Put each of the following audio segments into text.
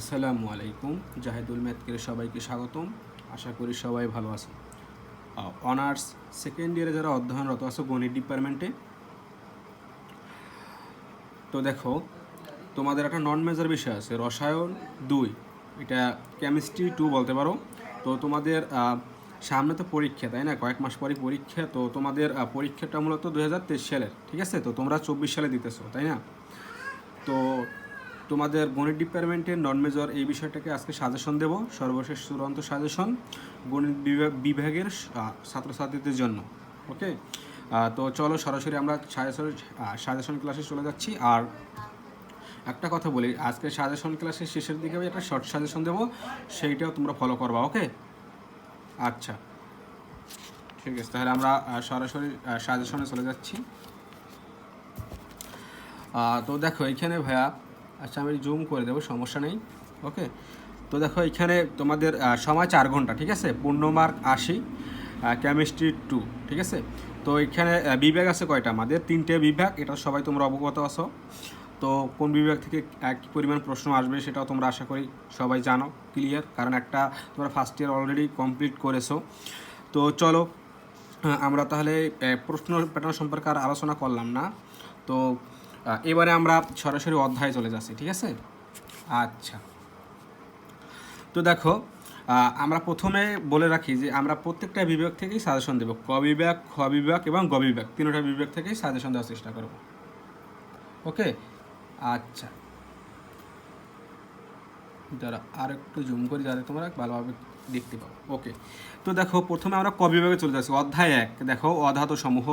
আসসালামু আলাইকুম, জাহিদুল ম্যাথকে সবাইকে স্বাগতম। আশা করি সবাই ভালো আছে অনার্স সেকেন্ড ইয়ারে যারা অধ্যয়নরত আছে গণিত ডিপার্টমেন্টে তো দেখো, তোমাদের একটা নন মেজর বিষয় আছে, রসায়ন দুই। এটা কেমিস্ট্রি টু বলতে পারো। তো তোমাদের সামনে তো পরীক্ষা, তাই না? কয়েক মাস পরে পরীক্ষা, তো তোমাদের পরীক্ষাটা মূলত দু হাজার তেইশ সালের, ঠিক আছে? তো তোমরা চব্বিশ সালে দিতেছো, তাই না? তো তোমাদের গণিত ডিপার্টমেন্টের নন মেজর এই বিষয়টাকে আজকে সাজেশন দেব। সর্বশেষ চূড়ান্ত সাজেশন গণিত বিভাগ বিভাগের ছাত্রছাত্রীদের জন্য ওকে তো চলো সরাসরি আমরা সাজেশন ক্লাসে চলে যাচ্ছি। আর একটা কথা বলি আজকে সাজেশন ক্লাসের শেষের দিকে আমি একটা শর্ট সাজেশন দেবো, সেইটাও তোমরা ফলো করবা ওকে আচ্ছা ঠিক আছে, তাহলে আমরা সরাসরি সাজেশনে চলে যাচ্ছি। তো দেখো, এখানে ভাইয়া আচ্ছা আমি জুম করে দেবো, সমস্যা নেই ওকে তো দেখো, এখানে তোমাদের সময় চার ঘণ্টা, ঠিক আছে? পূর্ণ মার্ক আশি কেমিস্ট্রি টু ঠিক আছে? তো এখানে বিভাগ আছে কয়টা আমাদের? তিনটে বিভাগ, এটা সবাই তোমরা অবগত আছো। তো কোন বিভাগ থেকে এক পরিমাণ প্রশ্ন আসবে সেটাও তোমরা আশা করি সবাই জানো ক্লিয়ার কারণ একটা তোমরা ফার্স্ট ইয়ার অলরেডি কমপ্লিট করেছ। তো চলো আমরা তাহলে প্রশ্ন প্যাটার্ন সম্পর্কে আর আলোচনা করলাম না। তো এবারে আমরা সরাসরি অধ্যায়ে চলে যাচ্ছি, ঠিক আছে? আচ্ছা। তো দেখো আমরা প্রথমে বলে রাখি যে আমরা প্রত্যেকটা বিভাগ থেকেই সাজেশন দেবো। ক বিভাগ, খ বিভাগ এবং গ বিভাগ। তিনটা বিভাগ থেকেই সাজেশন দেওয়ার চেষ্টা করব। ওকে? আচ্ছা। যারা আর একটু জুম করি যাতে তোমরা ভালোভাবে দেখতে পাও। ওকে। তো দেখো, প্রথমে আমরা ক বিভাগে চলে যাচ্ছি। অধ্যায় এক। দেখো, অধাতু সমূহ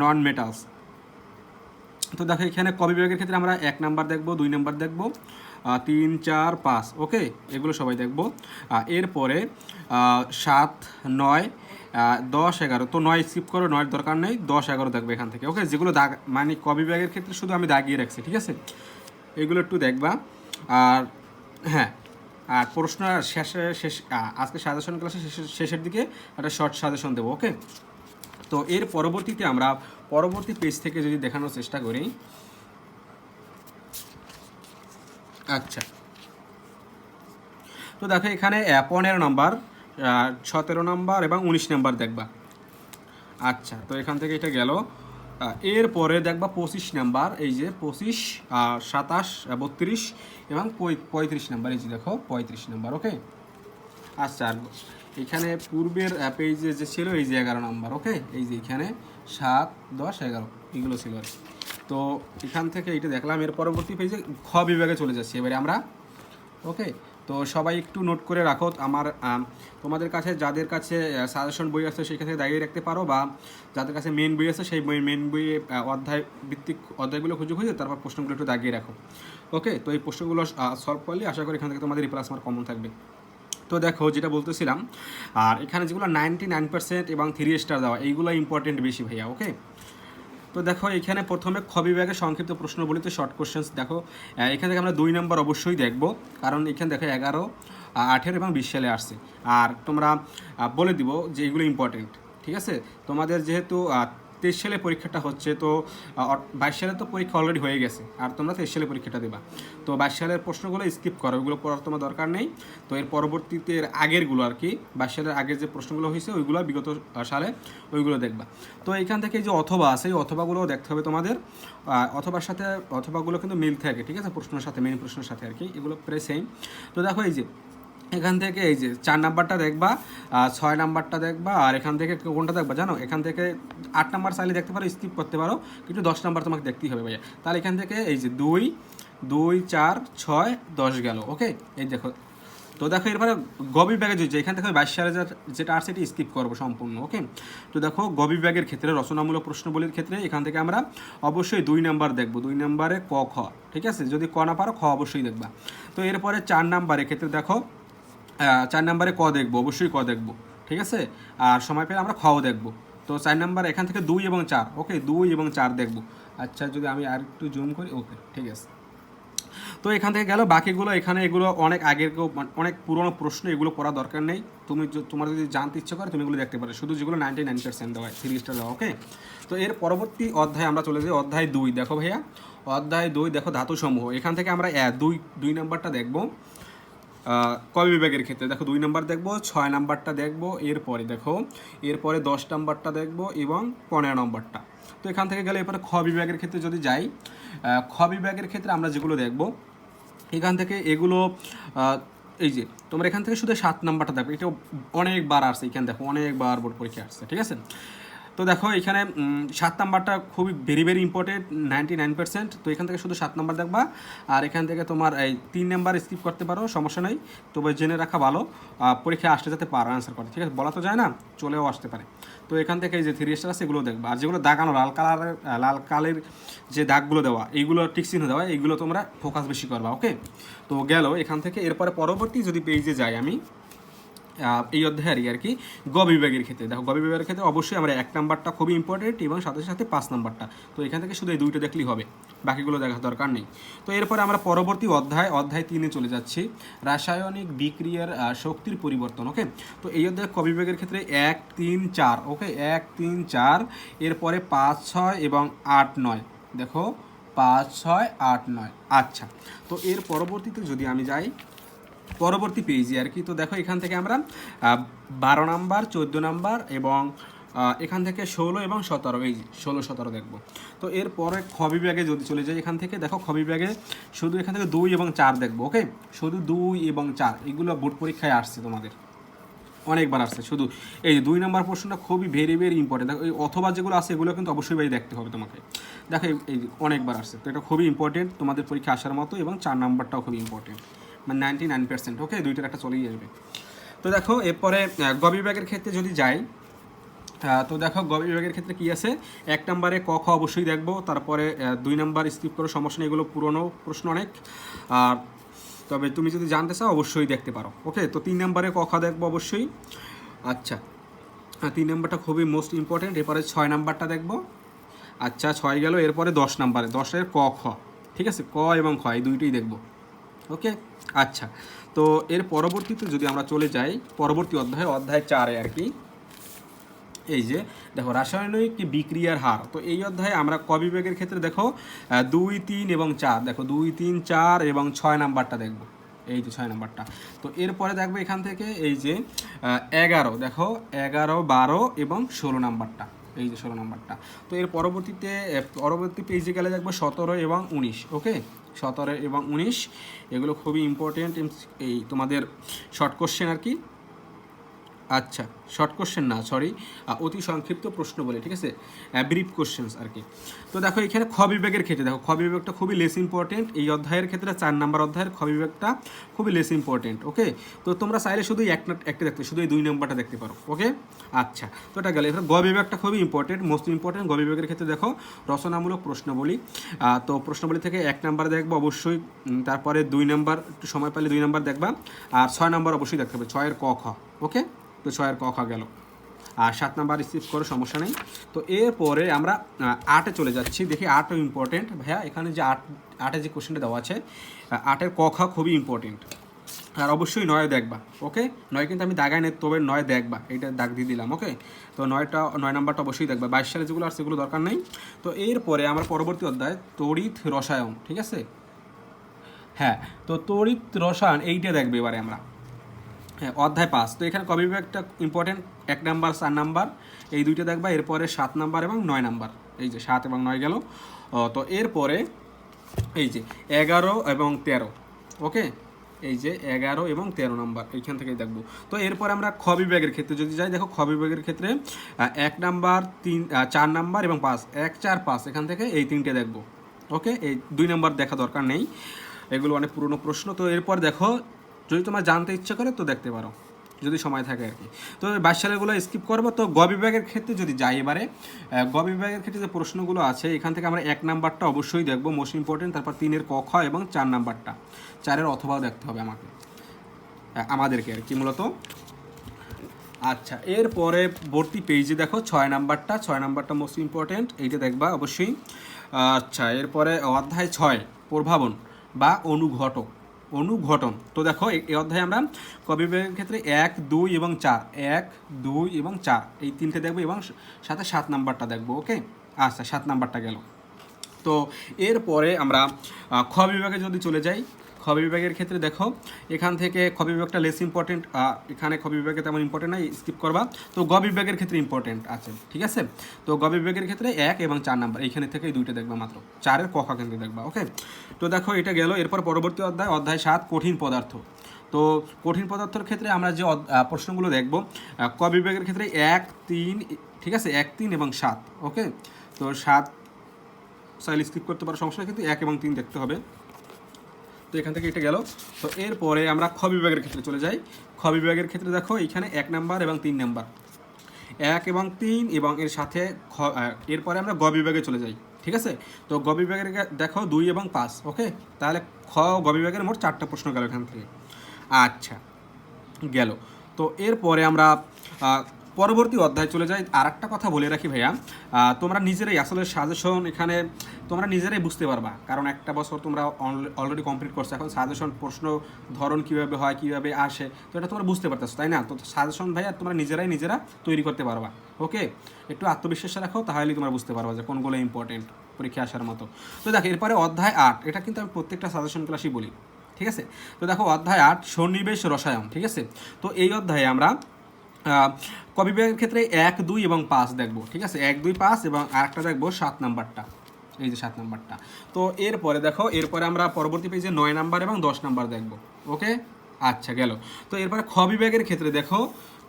নন মেটালস তো দেখো এখানে ক বিভাগের ক্ষেত্রে আমরা এক নাম্বার দেখব, দুই নাম্বার দেখব তিন, চার, পাঁচ ওকে এগুলো সবাই দেখব। এরপরে সাত, নয় দশ, এগারো। তো নয় স্কিপ করো, নয়ের দরকার নেই, দশ, এগারো দেখবে এখান থেকে ওকে যেগুলো দাগ মানে ক বিভাগের ক্ষেত্রে শুধু আমি দাগিয়ে রাখছি, ঠিক আছে? এগুলো একটু দেখবা। আর হ্যাঁ আর প্রশ্ন শেষে, শেষ আজকে সাজেশন ক্লাসে শেষের দিকে একটা শর্ট সাজেশন দেবো ওকে তো এর পরবর্তীতে আমরা পরবর্তী পেজ থেকে যদি দেখানোর চেষ্টা করি। আচ্ছা। তো দেখো এখানে পনেরো নাম্বার সতেরো নাম্বার এবং উনিশ নাম্বার দেখবা। আচ্ছা তো এখান থেকে এটা গেল। আহ, এরপরে দেখবা পঁচিশ নাম্বার এই যে পঁচিশ সাতাশ বত্রিশ এবং পঁয়ত্রিশ নাম্বার এই যে দেখো পঁয়ত্রিশ নাম্বার ওকে আচ্ছা এখানে পূর্বের পেজে যে ছিল এই যে এগারো নাম্বার ওকে এই যে এখানে সাত, দশ, এগারো, এগুলো ছিল আর তো এখান থেকে এটা দেখলাম, এর পরবর্তী পেজে খ বিভাগে চলে যাচ্ছি। এবারে আমরা ওকে তো সবাই একটু নোট করে রাখো, আমার তোমাদের কাছে যাদের কাছে সাজেশন বই আছে সেখান থেকে দাঁড়িয়ে রাখতে পারো, বা যাদের কাছে মেন বই আছে সেই বই মেন বইয়ে অধ্যায় ভিত্তিক অধ্যায়গুলো খুঁজে খুঁজে তারপর প্রশ্নগুলো একটু দাগিয়ে রাখো ওকে তো এই প্রশ্নগুলো সলভ করলে আশা করি এখান থেকে তোমাদের রিপ্লাস আমার কমন থাকবে। তো দেখো যেটা বলতেছিলাম, আর এখানে যেগুলো নাইনটি নাইন পার্সেন্ট এবং থ্রি স্টার দেওয়া, এইগুলো ইম্পর্টেন্ট বেশি ভাইয়া ওকে তো দেখো এখানে প্রথমে খ বিভাগের সংক্ষিপ্ত প্রশ্ন বলি তো শর্ট কোশ্চেন্স দেখো এখান থেকে আমরা দুই নম্বর অবশ্যই দেখব, কারণ এখানে দেখো এগারো আঠেরো এবং বিশ সালে আসছে। আর তোমরা বলে দিব যে এইগুলো ইম্পর্টেন্ট ঠিক আছে? তোমাদের যেহেতু তেইশ সালে পরীক্ষাটা হচ্ছে, তো বাইশ সালে তো পরীক্ষা অলরেডি হয়ে গেছে, আর তোমরা তেইশ সালে পরীক্ষাটা দেবা। তো বাইশ সালের প্রশ্নগুলো স্কিপ করো ওইগুলো পড়ার তোমার দরকার নেই। তো এর পরবর্তীতে এর আগেরগুলো আর কি, বাইশ সালের আগের যে প্রশ্নগুলো হয়েছে, ওইগুলো বিগত সালে ওইগুলো দেখবা। তো এখান থেকে যে অথবা আছে, এই অথবাগুলোও দেখতে হবে তোমাদের। অথবার সাথে, অথবাগুলো কিন্তু মিল থাকে, ঠিক আছে? প্রশ্নের সাথে মেন প্রশ্নের সাথে আর কি, এগুলো প্রায় সেম তো দেখো এই যে এখান থেকে এই যে চার নাম্বারটা দেখবা ছয় নাম্বারটা দেখবা, আর এখান থেকে কোনটা দেখবা জানো? এখান থেকে আট নাম্বার চাইলে দেখতে পারো স্কিপ করতে পারো, কিন্তু দশ নাম্বার তোমাকে দেখতেই হবে ভাইয়া। তাহলে এখান থেকে এই যে দুই দুই, চার, ছয়, দশ গেল ওকে এই দেখো। তো দেখো, এরপরে গবি ব্যাগে যে এখান থেকে বাইশ সালে যেটা আছে সেটি স্কিপ করব সম্পূর্ণ ওকে তো দেখো গবি ব্যাগের ক্ষেত্রে, রচনামূলক প্রশ্নবলীর ক্ষেত্রে এখান থেকে আমরা অবশ্যই দুই নাম্বার দেখব। দুই নাম্বারে ক, খ, ঠিক আছে? যদি ক না পারো, খ অবশ্যই দেখবা। তো এরপরে চার নাম্বারের ক্ষেত্রে দেখো চার নাম্বারে ক দেখব, অবশ্যই ক দেখব, ঠিক আছে? আর সময় পেলে আমরা খও দেখব। তো চার নাম্বার এখান থেকে দুই এবং চার, ওকে? দুই এবং চার দেখব। আচ্ছা যদি আমি আর একটু জুম করি, ওকে, ঠিক আছে। তো এখান থেকে গেল, বাকিগুলো এখানে এগুলো অনেক আগের মানে অনেক পুরনো প্রশ্ন, এগুলো পড়া দরকার নেই। তুমি তোমার যদি জানতে ইচ্ছে করে, তুমি এগুলো দেখতে পারো। শুধু যেগুলো নাইনটি নাইন পার্সেন্ট দেওয়া হয় স্টার দেওয়া ওকে? তো এর পরবর্তী অধ্যায় আমরা চলে যাই, অধ্যায় দুই। দেখো ভাইয়া, অধ্যায় দুই, দেখো ধাতু সমূহ এখান থেকে আমরা দুই দুই নাম্বারটা দেখব। কয় বিভাগের ক্ষেত্রে? দেখো, দুই নাম্বার দেখব, ছয় নাম্বারটা দেখব, এরপরে দেখো, এরপরে দশ নাম্বারটা দেখব এবং পনেরো নাম্বারটা। তো এখান থেকে গেলে এরপরে খ বিভাগের ক্ষেত্রে যদি যাই খ বিভাগের ক্ষেত্রে আমরা যেগুলো দেখব, এখান থেকে এগুলো এই যে, তোমরা এখান থেকে শুধু সাত নাম্বারটা দেখো এটা অনেকবার আসছে, এখানে দেখো, অনেকবার বোর্ড পরীক্ষা আসছে, ঠিক আছে? তো দেখো এখানে সাত নাম্বারটা খুবই very very important ninety nine percent তো এখান থেকে শুধু সাত নাম্বার দেখবা। আর এখান থেকে তোমার এই তিন নাম্বার স্কিপ করতে পারো সমস্যা নেই। তবে জেনে রাখা ভালো পরীক্ষায় আসতে যাতে পারো অ্যান্সার করতে। ঠিক আছে? বলা তো যায় না চলেও আসতে পারে। তো এখান থেকে যে থ্রি স্টার আছে এগুলো দেখবা। আর যেগুলো দাগানো লাল কালারের আহ, লাল কালের যে দাগগুলো দেওয়া এইগুলো টিক চিহ্ন দেওয়া এইগুলো তোমরা ফোকাস বেশি করবা ওকে তো গেল এখান থেকে। এরপরে পরবর্তী যদি পেজে যাই আমি এই অধ্যায়েরই আর কি, গ বিভাগের ক্ষেত্রে। দেখো, গ বিভাগের ক্ষেত্রে অবশ্যই আমরা এক নাম্বারটা খুবই ইম্পর্টেন্ট এবং সাথে সাথে পাঁচ নাম্বারটা। তো এখান থেকে শুধু এই দুইটা দেখলেই হবে, বাকিগুলো দেখার দরকার নেই। তো এরপরে আমরা পরবর্তী অধ্যায় অধ্যায় তিনে চলে যাচ্ছি, রাসায়নিক বিক্রিয়ার শক্তির পরিবর্তন ওকে তো এই অধ্যায় ক বিভাগের ক্ষেত্রে এক, তিন, চার ওকে এক, তিন, চার, এরপরে পাঁচ, ছয় এবং আট, নয়। দেখো, পাঁচ, ছয়, আট, নয়। আচ্ছা তো এর পরবর্তীতে যদি আমি যাই পরবর্তী পেজে আর কি। তো দেখো এখান থেকে আমরা বারো নাম্বার, চোদ্দ নাম্বার এবং এখান থেকে ষোলো এবং সতেরো, এই ষোলো, সতেরো দেখব। তো এরপরে খবি ব্যাগে যদি চলে যাই এখান থেকে, দেখো খবি ব্যাগে শুধু এখান থেকে দুই এবং চার দেখব ওকে শুধু দুই এবং চার, এগুলো বোর্ড পরীক্ষায় আসছে তোমাদের। অনেকবার আসছে শুধু। এই যে দুই নম্বর প্রশ্নটা খুবই ভেরি ভেরি ইম্পর্টেন্ট দেখো, এই অথবা যেগুলো আছে, এগুলো কিন্তু অবশ্যই ভাই দেখতে হবে তোমাকে। দেখো, এই অনেকবার আসছে। তো এটা খুবই ইম্পর্টেন্ট তোমাদের পরীক্ষা আসার মতো এবং চার নাম্বারটাও খুবই ইম্পর্টেন্ট মানে নাইনটি নাইন পার্সেন্ট ওকে দুইটার একটা চলেই আসবে। তো দেখো, এরপরে গ বিভাগের ক্ষেত্রে যদি যাই তো দেখো, গ বিভাগের ক্ষেত্রে কি আছে? এক নম্বরে ক, খ অবশ্যই দেখব, তারপরে দুই নাম্বার স্কিপ করো, সমস্যা নেই, এগুলো পুরনো প্রশ্ন অনেক। আর তবে তুমি যদি জানতে চাও, অবশ্যই দেখতে পারো ওকে তো তিন নম্বরে ক, খ দেখব অবশ্যই। আচ্ছা তিন নাম্বারটা খুবই মোস্ট ইম্পর্টেন্ট এরপরে ছয় নাম্বারটা দেখব। আচ্ছা ছয় গেল, এরপরে দশ নাম্বারে, দশের ক, খ, ঠিক আছে? ক এবং খ, এই দুইটাই দেখব। ওকে? আচ্ছা। তো এর পরবর্তীতে যদি আমরা চলে যাই, পরবর্তী অধ্যায় অধ্যায় চারে আর কি। এই যে, দেখো, রাসায়নিক বিক্রিয়ার হার। তো এই অধ্যায়ে আমরা ক ক্ষেত্রে দেখো দুই, তিন এবং চার। দেখো, দুই, তিন, চার এবং ছয় নাম্বারটা দেখব। এই যে ছয় নাম্বারটা। তো এরপরে দেখব এখান থেকে এই যে এগারো। দেখো, এগারো, বারো এবং ষোলো নাম্বারটা। এই যে ষোলো নাম্বারটা। তো এর পরবর্তীতে পরবর্তী পেজে গেলে দেখব সতেরো এবং উনিশ। ওকে? সতেরো এবং উনিশ এগুলো খুবই ইম্পর্টেন্ট এই তোমাদের শর্ট কোশ্চেন আর কি। আচ্ছা শর্ট কোশ্চেন না সরি অতি সংক্ষিপ্ত প্রশ্ন বলে, ঠিক আছে? ব্রিফ কোশ্চেন্স আর কি। তো দেখো, এখানে খ বিভাগের ক্ষেত্রে, দেখো, খ বিভাগটা খুবই লেস ইম্পর্টেন্ট এই অধ্যায়ের ক্ষেত্রে চার নাম্বার অধ্যায়ের খ বিভাগটা খুবই লেস ইম্পর্টেন্ট ওকে তো তোমরা চাইলে শুধু এক একটা দেখতে, শুধু এই দুই নাম্বারটা দেখতে পারো ওকে আচ্ছা তো এটা গেলে। এবার গ বিভাগটা খুবই ইম্পর্টেন্ট মোস্ট ইম্পর্টেন্ট গ বিভাগের ক্ষেত্রে দেখো, রচনামূলক প্রশ্নবলী। তো প্রশ্নবলী থেকে এক নাম্বার দেখব অবশ্যই তারপরে দুই নাম্বার, একটু সময় পেলে দুই নাম্বার দেখবা, আর ছয় নাম্বার অবশ্যই দেখতে হবে, ছয়ের ক, খ ওকে তো ছয়ের ক, খা গেল। আর সাত নাম্বার রিসিভ করো, সমস্যা নেই। তো এরপরে আমরা আটে চলে যাচ্ছি। দেখি আটও ইম্পর্টেন্ট ভাইয়া, এখানে যে আট, আটে যে কোশ্চেনটা দেওয়া আছে আটের ক, খা খুবই ইম্পর্টেন্ট আর অবশ্যই নয় দেখবা ওকে নয় কিন্তু আমি দাগাই নেই, তবে নয় দেখবা। এইটা দাগ দিয়ে দিলাম ওকে তো নয়টা, নয় নাম্বারটা অবশ্যই দেখবা। বাইশ সালে যেগুলো আর সেগুলো দরকার নেই। তো এরপরে আমার পরবর্তী অধ্যায়, তড়িৎ রসায়ন, ঠিক আছে? হ্যাঁ তো তড়িৎ রসায়ন, এইটা দেখবে এবারে আমরা। অধ্যায় পাঁচ। তো এখানে কবি বিভাগটা ইম্পর্টেন্ট এক নাম্বার, চার নাম্বার, এই দুইটা দেখবা, এরপরে সাত নাম্বার এবং নয় নাম্বার। এই যে সাত এবং নয় গেল। তো এরপরে এই যে এগারো এবং তেরো, ওকে? এই যে এগারো এবং তেরো নাম্বার, এইখান থেকে দেখব। তো এরপর আমরা খ বিভাগের ক্ষেত্রে যদি যাই, দেখো খ বিভাগের ক্ষেত্রে এক নাম্বার, তিন চার নাম্বার এবং পাঁচ, এক, চার, পাঁচ, এখান থেকে এই তিনটে দেখব, ওকে? এই দুই নাম্বার দেখা দরকার নেই, এগুলো অনেক পুরনো প্রশ্ন। তো এরপর দেখো যদি তোমার জানতে ইচ্ছে করে, তো দেখতে পারো। যদি সময় থাকে আর কি। তো বাইশ সালেরগুলো স্কিপ করব। তো গ বিভাগের ক্ষেত্রে যদি যাই এবারে গ বিভাগের ক্ষেত্রে যে প্রশ্নগুলো আছে, এখান থেকে আমরা এক নাম্বারটা অবশ্যই দেখব। মোস্ট ইম্পর্টেন্ট তারপর তিনের ক, খ এবং চার নাম্বারটা। চারের অথবাও দেখতে হবে আমাকে। আমাদেরকে আর কি, মূলত। আচ্ছা এরপরে ভর্তি পেজে দেখো, ছয় নাম্বারটা। ছয় নাম্বারটা মোস্ট ইম্পর্টেন্ট এইটা দেখবা অবশ্যই। আচ্ছা এরপরে অধ্যায় ছয়, প্রভাবন বা অনুঘটক। অনুঘটন। তো দেখো এই অধ্যায়ে আমরা কবি বিভাগের ক্ষেত্রে এক, দুই এবং চার। এক, দুই এবং চার। এই তিনটে দেখব এবং সাথে সাত নাম্বারটা দেখব, ওকে? আচ্ছা সাত নাম্বারটা গেল। তো এরপরে আমরা খ বিভাগে যদি চলে যাই খ বিভাগের ক্ষেত্রে দেখো, এখান থেকে খ বিভাগটা লেস ইম্পর্টেন্ট এখানে খ বিভাগে তেমন ইম্পর্টেন্ট নাই স্কিপ করবা। তো গ বিভাগের ক্ষেত্রে ইম্পর্টেন্ট আছে, ঠিক আছে? তো গ বিভাগের ক্ষেত্রে এক এবং চার নাম্বার এইখানে থেকে দুইটা দেখবা মাত্র। চারের ক কেন্দ্রে দেখবা ওকে তো দেখো, এটা গেল, এরপর পরবর্তী অধ্যায় অধ্যায় সাত, কঠিন পদার্থ। তো কঠিন পদার্থের ক্ষেত্রে আমরা যে প্রশ্নগুলো দেখব ক বিভাগের ক্ষেত্রে এক, তিন, ঠিক আছে? এক, তিন এবং সাত ওকে তো সাত, চাইলে স্কিপ করতে পারো, সমস্যা কিন্তু এক এবং তিন দেখতে হবে। তো এখান থেকে এটা গেল। তো এরপরে আমরা খ বিভাগের ক্ষেত্রে চলে যাই। খ বিভাগের ক্ষেত্রে দেখো, এখানে এক নাম্বার এবং তিন নাম্বার। এক এবং তিন এবং এর সাথে খ এরপরে আমরা গ বিভাগে চলে যাই, ঠিক আছে? তো গ বিভাগের দেখো দুই এবং পাঁচ, ওকে? তাহলে খ গ বিভাগের মোট চারটা প্রশ্ন গেল এখান থেকে। আচ্ছা গেল। তো এরপরে আমরা পরবর্তী অধ্যায় চলে যাই। আর একটা কথা বলে রাখি ভাইয়া তোমরা নিজেরাই আসলে সাজেশন এখানে, তোমরা নিজেরাই বুঝতে পারবা। কারণ একটা বছর তোমরা অলরেডি কমপ্লিট করছ, এখন সাজেশন প্রশ্ন, ধরন কীভাবে হয়, কীভাবে আসে, তো এটা তোমরা বুঝতে পারতেছো, তাই না? তো সাজেশন ভাইয়া তোমরা নিজেরাই নিজেরা তৈরি করতে পারবা ওকে একটু আত্মবিশ্বাস রাখো, তাহলেই তোমরা বুঝতে পারবা যে কোনগুলো ইম্পর্টেন্ট পরীক্ষা আসার মতো। তো দেখো, এরপরে অধ্যায় আট, এটা কিন্তু আমি প্রত্যেকটা সাজেশন ক্লাসই বলি, ঠিক আছে? তো দেখো, অধ্যায় আট, সন্নিবেশ রসায়ন, ঠিক আছে? তো এই অধ্যায়ে আমরা আহ, কবি বিভাগের ক্ষেত্রে এক দুই এবং পাঁচ দেখব ঠিক আছে? এক দুই পাঁচ এবং আরেকটা দেখব সাত নাম্বারটা। এই যে সাত নাম্বারটা। তো এরপরে দেখো এরপরে আমরা পরবর্তী পেজে নয় নাম্বার এবং দশ নাম্বার দেখব ওকে? আচ্ছা গেল। তো এরপরে খ বিভাগের ক্ষেত্রে দেখো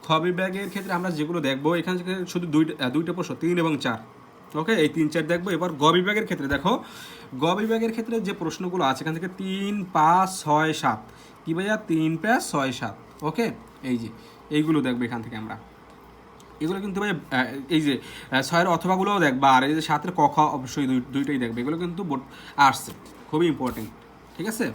খ বিভাগের ক্ষেত্রে আমরা যেগুলো দেখব এখান থেকে শুধু দুইটা দুইটা প্রশ্ন তিন এবং চার ওকে? এই তিন চার দেখব। এবার গ বিভাগের ক্ষেত্রে দেখো গ বিভাগের ক্ষেত্রে যে প্রশ্নগুলো আছে এখান থেকে তিন পাঁচ ছয় সাত কী ভাইয়া? তিন পাঁচ ছয় সাত ওকে? এই যে এইগুলো দেখব এখান থেকে আমরা। এগুলো কিন্তু ভাই এই যে ছয়ের অথবাগুলোও দেখবা, আর এই যে সাতের ক অবশ্যই দুই- দুইটাই দেখবে। এগুলো কিন্তু আসছে, খুবই ইম্পর্টেন্ট ঠিক আছে?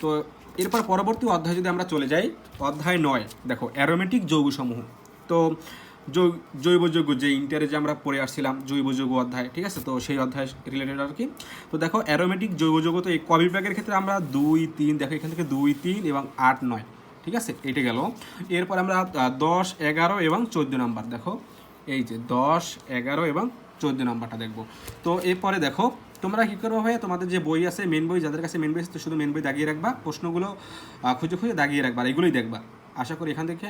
তো এরপর পরবর্তী অধ্যায় যদি আমরা চলে যাই, অধ্যায় নয়, দেখো, অ্যারোমেটিক যৌগসমূহ। তো জৈব যৌগ যে ইন্টারে যে আমরা পড়ে আসছিলাম জৈব যৌগ অধ্যায়, ঠিক আছে? তো সেই অধ্যায় রিলেটেড আর কি। তো দেখো, অ্যারোমেটিক জৈব যৌগ তো এই ক বিভাগের ক্ষেত্রে আমরা দুই, তিন, দেখো এখান থেকে দুই, তিন এবং আট, নয়। ঠিক আছে? এটা গেল। এরপর আমরা দশ, এগারো এবং চোদ্দ নাম্বার দেখো। এই যে দশ, এগারো এবং চোদ্দ নাম্বারটা দেখব। তো এরপরে দেখো, তোমরা কী করব ভাইয়া? তোমাদের যে বই আছে মেন বই, যাদের কাছে মেন বই আছে শুধু মেন বই দাগিয়ে রাখবা। প্রশ্নগুলো খুঁজে খুঁজে দাগিয়ে রাখবা এগুলোই দেখবা। আশা করি এখান থেকে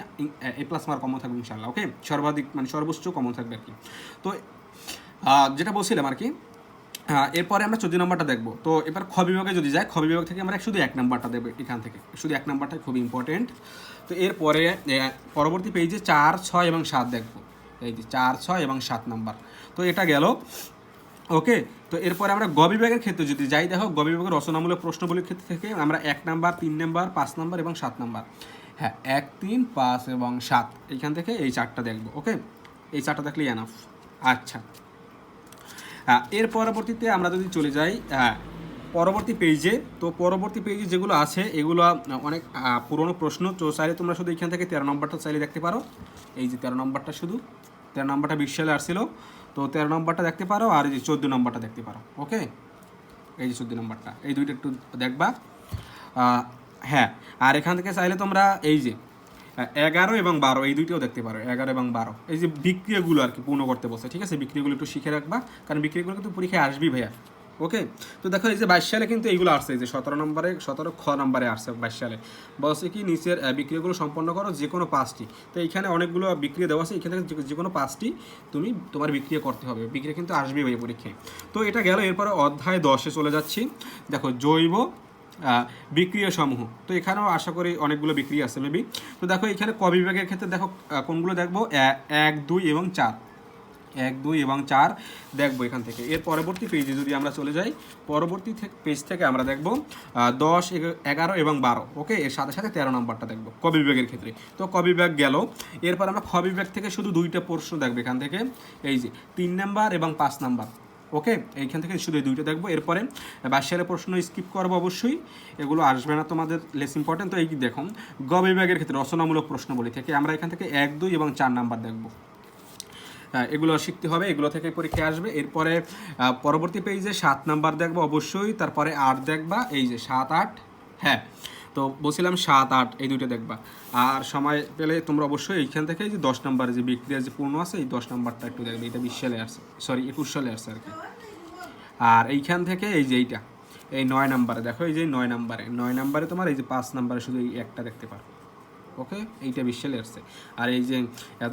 এ প্লাস মার্ক কমন থাকবে ইনশাল্লাহ ওকে সর্বাধিক মানে সর্বোচ্চ কমন থাকবে আর কি। তো যেটা বলছিলাম আর কি হ্যাঁ এরপরে আমরা চোদ্দ নম্বরটা দেখব। তো এবার খ বিভাগে যদি যাই, খ বিভাগ থেকে আমরা শুধু এক নাম্বারটা দেবো এখান থেকে। শুধু এক নাম্বারটাই খুব ইম্পর্টেন্ট তো এরপরে পরবর্তী পেজে চার, ছয় এবং সাত দেখব। এই যে চার, ছয় এবং সাত নাম্বার। তো এটা গেল। ওকে? তো এরপরে আমরা গ বিভাগের ক্ষেত্রে যদি যাই, দেখো গ বিভাগের রচনামূলক প্রশ্নগুলির ক্ষেত্রে থেকে আমরা এক নাম্বার, তিন নাম্বার, পাঁচ নাম্বার এবং সাত নাম্বার। হ্যাঁ এক, তিন, পাঁচ এবং সাত। এইখান থেকে এই চারটা দেখব। ওকে? এই চারটা দেখলেই এনাফ আচ্ছা। এর পরবর্তীতে আমরা যদি চলে যাই হ্যাঁ পরবর্তী পেজে তো পরবর্তী পেজে যেগুলো আছে, এগুলো অনেক পুরনো প্রশ্ন। তো চাইলে তোমরা শুধু এখান থেকে তেরো নম্বরটা চাইলে দেখতে পারো। এই যে তেরো নম্বরটা শুধু, তেরো নম্বরটা বিশ সালে আসছিল। তো তেরো নম্বরটা দেখতে পারো আর এই যে চোদ্দ নম্বরটা দেখতে পারো ওকে এই যে চোদ্দ নম্বরটা, এই দুইটা একটু দেখবা। হ্যাঁ আর এখান থেকে চাইলে তোমরা, এই যে এগারো এবং বারো, এই দুইটাও দেখতে পারো, এগারো এবং বারো। এই যে বিক্রিয়াগুলো আর কি পূর্ণ করতে বসে, ঠিক আছে? বিক্রিয়াগুলো একটু শিখে রাখবা, কারণ বিক্রিয়াগুলো কিন্তু পরীক্ষায় আসবি ভাইয়া, ওকে? তো দেখো, এই যে বাইশ সালে কিন্তু এইগুলো আসছে যে সতেরো নম্বরে, সতেরো খ নম্বরে আসছে বাইশ সালে। বলছে কি, নিচের বিক্রিয়াগুলো সম্পন্ন করো যে কোনো পাঁচটি। তো এখানে অনেকগুলো বিক্রিয়া দেওয়া আছে, এখানে যে- কোনো পাঁচটি তুমি তোমার বিক্রিয়া করতে হবে, বিক্রিয়া কিন্তু আসবেই ভাই পরীক্ষায়। তো এটা গেল, এরপরে অধ্যায় দশে চলে যাচ্ছি। দেখো, জৈব বিক্রিয়া সমূহ। তো এখানেও আশা করি অনেকগুলো বিক্রিয়া আছে মেবি তো দেখো, এখানে ক বিভাগের ক্ষেত্রে দেখো কোনগুলো দেখব? এক, দুই এবং চার। এক, দুই এবং চার দেখব এখান থেকে। এর পরবর্তী পেজে যদি আমরা চলে যাই, পরবর্তী পেজ থেকে আমরা দেখব দশ, এগা- এগারো এবং বারো ওকে এর সাথে সাথে তেরো নম্বরটা দেখব, ক বিভাগের ক্ষেত্রে। তো ক গেল। এরপর আমরা খ থেকে শুধু দুইটা প্রশ্ন দেখব এখান থেকে। এই যে, তিন নাম্বার এবং পাঁচ নাম্বার। ওকে এইখান থেকে শুধু এই দুইটা দেখব। এরপরে বাইশ প্রশ্ন স্কিপ করব অবশ্যই। এগুলো আসবে না তোমাদের লেস ইম্পর্টেন্ট তো এই দেখুন গ বিভাগের ক্ষেত্রে রচনামূলক প্রশ্নবলী থেকে আমরা এখান থেকে এক দুই এবং চার নাম্বার দেখব। আহ, এগুলো শিখতে হবে এগুলো থেকে পরীক্ষায় আসবে। এরপরে পরবর্তী পেজে সাত নাম্বার দেখব অবশ্যই। তারপরে আট দেখবা এই যে সাত আট। হ্যাঁ তো বলছিলাম সাত, আট, এই দুটো দেখবা। আর সময় পেলে তোমরা অবশ্যই এইখান থেকে যে দশ নাম্বার যে বিক্রিয়া যে পূর্ণ আছে, এই দশ নাম্বারটা একটু দেখবে। এটা বিশ সালে আসছে সরি একুশ সালে আসছে আর কি। আর এইখান থেকে এই যে এইটা, এই নয় নাম্বারে, দেখো এই যে নয় নাম্বারে নয় নাম্বারে তোমার এই যে পাঁচ নাম্বারে শুধু এই একটা দেখতে পারো। ওকে এইটা বিশ সালে আসছে। আর এই যে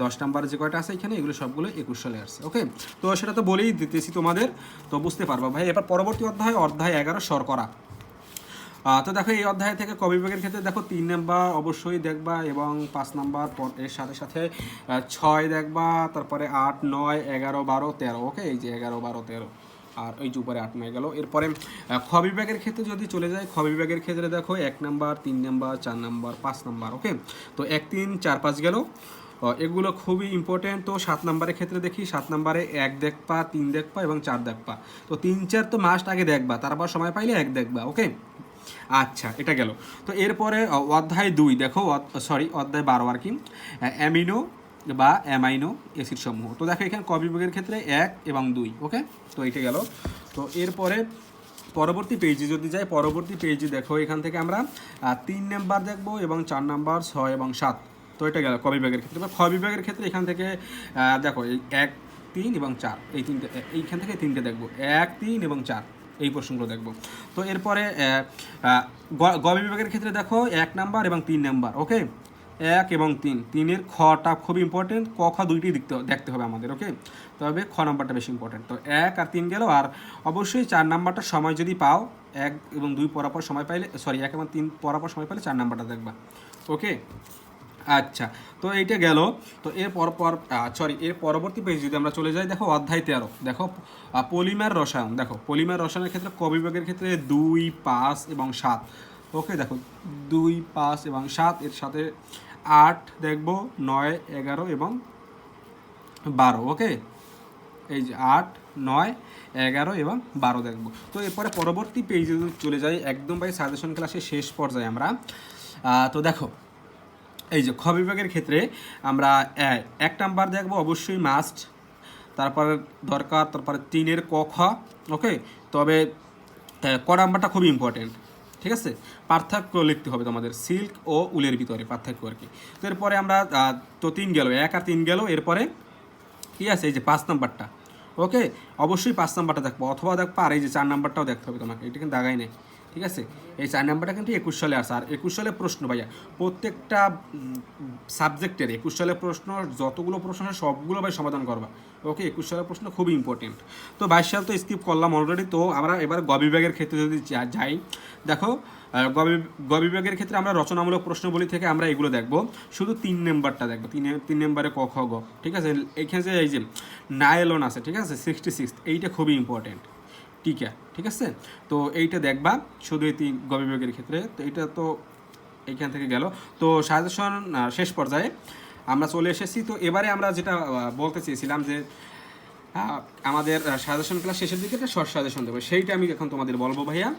দশ নাম্বারে যে কয়টা আছে এখানে, এগুলো সবগুলো একুশ সালে আসছে। ওকে তো সেটা তো বলেই দিতেছি তোমাদের। তো বুঝতে পারবা ভাই, এবার পরবর্তী অধ্যায় অধ্যায় এগারো, শর্করা। তো দেখো এই অধ্যায় থেকে ক বিভাগের ক্ষেত্রে দেখো তিন নাম্বার অবশ্যই দেখবা এবং পাঁচ নাম্বার এর সাথে সাথে ছয় দেখবা তারপরে আট নয় এগারো বারো তেরো ওকে? এই যে এগারো বারো তেরো। আর এই যে উপরে আট নয় গেল। এরপরে আহ, খ বিভাগের ক্ষেত্রে যদি চলে যায় খ ক্ষেত্রে দেখো এক নাম্বার তিন নাম্বার চার নাম্বার পাঁচ নাম্বার ওকে? তো এক তিন চার পাঁচ গেল। এগুলো খুবই ইম্পর্টেন্ট তো সাত নাম্বারের ক্ষেত্রে দেখি সাত নাম্বারে এক দেখবা তিন দেখবা এবং চার দেখবা। তো তিন চার তো মাস্ট আগে দেখবা তারপর সময় পাইলে এক দেখবা ওকে? আচ্ছা এটা গেল। তো এরপরে অধ্যায় দুই, দেখো সরি অধ্যায় বারো আর কি। অ্যামিনো বা অ্যামাইনো অ্যাসিড সমূহ। তো দেখো, এখানে ক বিভাগের ক্ষেত্রে এক এবং দুই ওকে তো এটা গেল। তো এরপরে, পরবর্তী পেজে যদি যাই, পরবর্তী পেজে দেখো, এখান থেকে আমরা তিন নাম্বার দেখব এবং চার নাম্বার, ছয় এবং সাত। তো এটা গেল ক বিভাগের ক্ষেত্রে। বা বিভাগের ক্ষেত্রে এখান থেকে দেখো এক, তিন এবং চার, এই তিনটে এইখান থেকে তিনটে দেখব। এক, তিন এবং চার। এই প্রশ্নগুলো দেখব। তো এরপরে আহ, আহ, গ- গ বিভাগের ক্ষেত্রে দেখো এক নাম্বার এবং তিন নাম্বার ওকে? এক এবং তিন তিনের খটা খুব ইম্পর্টেন্ট ক খ দুইটি দেখতে দেখতে হবে আমাদের ওকে? তবে খ নাম্বারটা বেশি ইম্পর্টেন্ট তো এক আর তিন গেল আর অবশ্যই চার নাম্বারটা সময় যদি পাও এক এবং দুই পরাপর সময় পাইলে সরি এক এবং তিন পরাপর সময় পাইলে চার নাম্বারটা দেখবা ওকে? আচ্ছা তো এইটা গেল। তো এর পর পর সরি এর পরবর্তী পেজ যদি আমরা চলে যাই, দেখো অধ্যায় তেরো। দেখো পলিমার রসায়ন, দেখো, পলিমার রসায়নের ক্ষেত্রে ক বিভাগের ক্ষেত্রে দুই, পাঁচ এবং সাত। ওকে দেখো, দুই, পাঁচ এবং সাত, এর সাথে আট দেখব, নয়, এগারো এবং বারো ওকে এই যে আট, নয়, এগারো এবং বারো দেখব। তো এরপরে পরবর্তী পেজে চলে যাই, একদম ভাই সাজেশন ক্লাসের শেষ পর্যায়ে আমরা তো দেখো এই যে খ বিভাগের ক্ষেত্রে আমরা এক নাম্বার দেখব অবশ্যই মাস্ট তারপরে দরকার, তারপরে তিনের ক, খ, ওকে? তবে ক নাম্বারটা খুবই ইম্পর্টেন্ট ঠিক আছে? পার্থক্য লিখতে হবে তোমাদের সিল্ক ও উলের ভিতরে পার্থক্য আর কি। তো এরপরে আমরা তো তিন গেল, এক আর তিন গেল, এরপরে কি আছে? এই যে পাঁচ নাম্বারটা, ওকে? অবশ্যই পাঁচ নাম্বারটা দেখব, অথবা দেখব, আর এই যে চার নাম্বারটাও দেখতে হবে তোমাকে, এটা কিন্তু দাগাই নেই। ঠিক আছে? এই চার নাম্বারটা কিন্তু একুশ সালে আসে। আর একুশ সালে প্রশ্ন ভাইয়া প্রত্যেকটা সাবজেক্টের একুশ সালে প্রশ্ন যতগুলো প্রশ্ন সবগুলো ভাই সমাধান করবা। ওকে একুশ সালের প্রশ্ন খুবই ইম্পর্টেন্ট তো বাইশ সাল তো স্কিপ করলাম অলরেডি তো আমরা এবার গ বিভাগের ক্ষেত্রে যদি যাই দেখো আহ, গ বিভাগের ক্ষেত্রে আমরা রচনামূলক প্রশ্নবলী থেকে আমরা এগুলো দেখব। শুধু তিন নাম্বারটা দেখব তিন তিন নাম্বারে ক খ গ ঠিক আছে? এখানে যে এই যে নাইলন আছে ঠিক আছে? সিক্সটি সিক্স এইটা খুবই ইম্পর্টেন্ট টিকা, ঠিক আছে? তো এইটা দেখবা, শুধু এই তিন গ বিভাগের ক্ষেত্রে। তো এটা তো এইখান থেকে গেল। তো সাজেশন শেষ পর্যায়ে আমরা চলে এসেছি। তো এবারে আমরা যেটা বলতে চেয়েছিলাম যে আমাদের সাজেশন ক্লাস শেষের দিকে একটা শর্ট সাজেশন দেবো। সেইটা আমি এখন তোমাদের বলব ভাইয়া।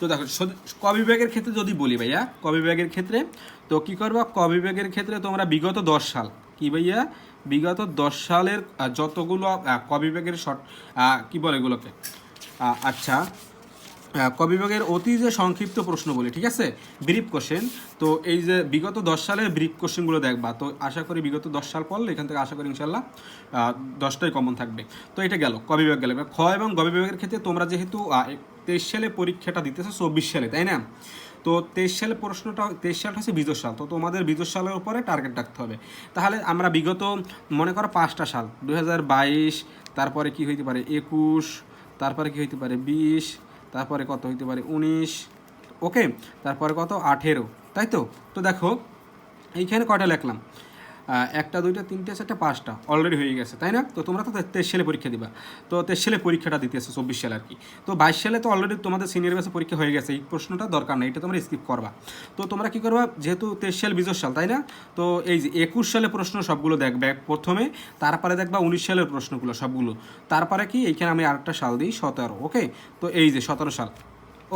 তো দেখো সদ- ক বিভাগের ক্ষেত্রে যদি বলি ভাইয়া, ক বিভাগের ক্ষেত্রে, তো কী করবা? ক বিভাগের ক্ষেত্রে তোমরা বিগত দশ সাল, কি ভাইয়া? বিগত দশ সালের যতগুলো আহ, ক বিভাগের শর্ট কি বলে এগুলোকে? আচ্ছা আহ, ক অতি যে সংক্ষিপ্ত প্রশ্ন বলি ঠিক আছে? ব্রিফ কোশ্চেন তো এই যে বিগত দশ সালের ব্রিফ কোশ্চেনগুলো দেখবা তো আশা করি বিগত দশ সাল পড়লে এখান থেকে আশা করি ইনশাল্লাহ দশটাই কমন থাকবে। তো এটা গেল ক বিভাগ গেল খ এবং গ বিভাগের ক্ষেত্রে তোমরা যেহেতু তেইশ সালে পরীক্ষাটা দিতেছো চব্বিশ সালে তাই না? তো তেইশ সালে প্রশ্নটা, তেইশ সালটা হচ্ছে বিজয় সাল, তো তোমাদের বিজয় সালের উপরে টার্গেট রাখতে হবে। তাহলে আমরা বিগত, মনে করো পাঁচটা সাল দু হাজার বাইশ, তারপরে কি হইতে পারে একুশ, তারপরে কি হইতে পারে বিশ, তারপরে কত হইতে পারে উনিশ ওকে তারপরে কত? আঠেরো, তাই তো? তো দেখো, এইখানে কটা লিখলাম? একটা, দুইটা, তিনটে, চারটা, পাঁচটা অলরেডি হয়ে গেছে, তাই না? তো তোমরা তো তেইশ সালে পরীক্ষা দিবা। তো তেইশ সালে পরীক্ষাটা দিতে আসছো চব্বিশ সালে আর কি। তো বাইশ সালে তো অলরেডি তোমাদের সিনিয়র ব্যাচে পরীক্ষা হয়ে গেছে, এই প্রশ্নটা দরকার নেই, এটা তোমরা স্কিপ করবা। তো তোমরা কি করবা, যেহেতু তেইশ সাল বিজয় সাল, তাই না? তো এই যে একুশ সালে প্রশ্ন সবগুলো দেখবে, প্রথমে, তারপরে দেখবা উনিশ সালের প্রশ্নগুলো সবগুলো। তারপরে কি, এইখানে আমি আরেকটা সাল দিই, সতেরো ওকে তো এই যে সতেরো সাল।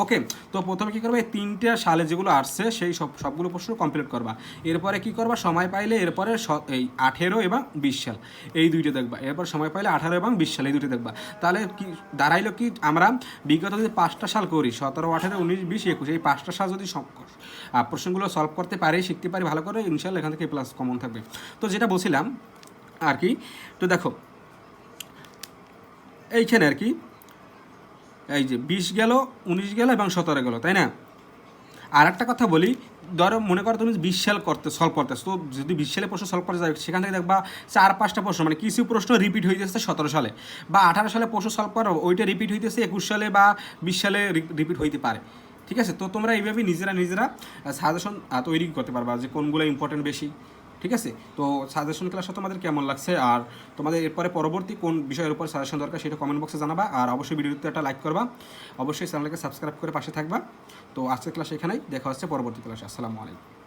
ওকে, তো প্রথমে কী করবে? তিনটে সালে যেগুলো আসছে, সেই সব, সবগুলো প্রশ্ন কমপ্লিট করবা। এরপরে কি করবা? সময় পাইলে এরপরে এই আঠেরো এবং বিশ সাল। এই দুইটা দেখবা। এরপর সময় পাইলে আঠারো এবং বিশ সাল, এই দুটো দেখবা। তাহলে কি, দাঁড়াইলো কি? আমরা বিগত যদি পাঁচটা সাল করি, সতেরো, আঠেরো, উনিশ, বিশ, একুশ, এই পাঁচটা সাল যদি প্রশ্নগুলো সলভ করতে পারি, শিখতে পারি, ভালো করে ইনশাল্লাহ এখান থেকে প্লাস কমন থাকবে। তো যেটা বলছিলাম আর কি, তো দেখো, এইখানে আর কি এই যে বিশ গেল, উনিশ গেল এবং সতেরো গেল, তাই না? আর একটা কথা বলি, ধরো মনে করো তুমি বিশ সাল করতে সলভ করতেছো তো যদি বিশ সালে প্রশ্ন সলভ করতে যাবে সেখান থেকে দেখবা চার পাঁচটা প্রশ্ন মানে কিছু প্রশ্ন রিপিট হইতেছে সতেরো সালে বা আঠারো সালে প্রশ্ন সলভ করো, ওইটা রিপিট হইতেছে একুশ সালে বা বিশ সালে রিপিট হইতে পারে। ঠিক আছে? তো তোমরা এইভাবে নিজেরা নিজেরা সাজেশন তৈরি করতে পারবা যে কোনগুলো ইম্পর্টেন্ট বেশি। ঠিক আছে? তো সাজেশন ক্লাসটা তোমাদের কেমন লাগছে? আর তোমাদের এরপরে পরবর্তী কোন বিষয়ের উপর সাজেশন দরকার সেটা কমেন্ট বক্সে জানাবা। আর অবশ্যই ভিডিওতে একটা লাইক করবা। অবশ্যই চ্যানেলকে সাবস্ক্রাইব করে পাশে থাকবা। তো আজকের ক্লাস এখানেই। দেখা হচ্ছে পরবর্তী ক্লাসে আসসালামু আলাইকুম।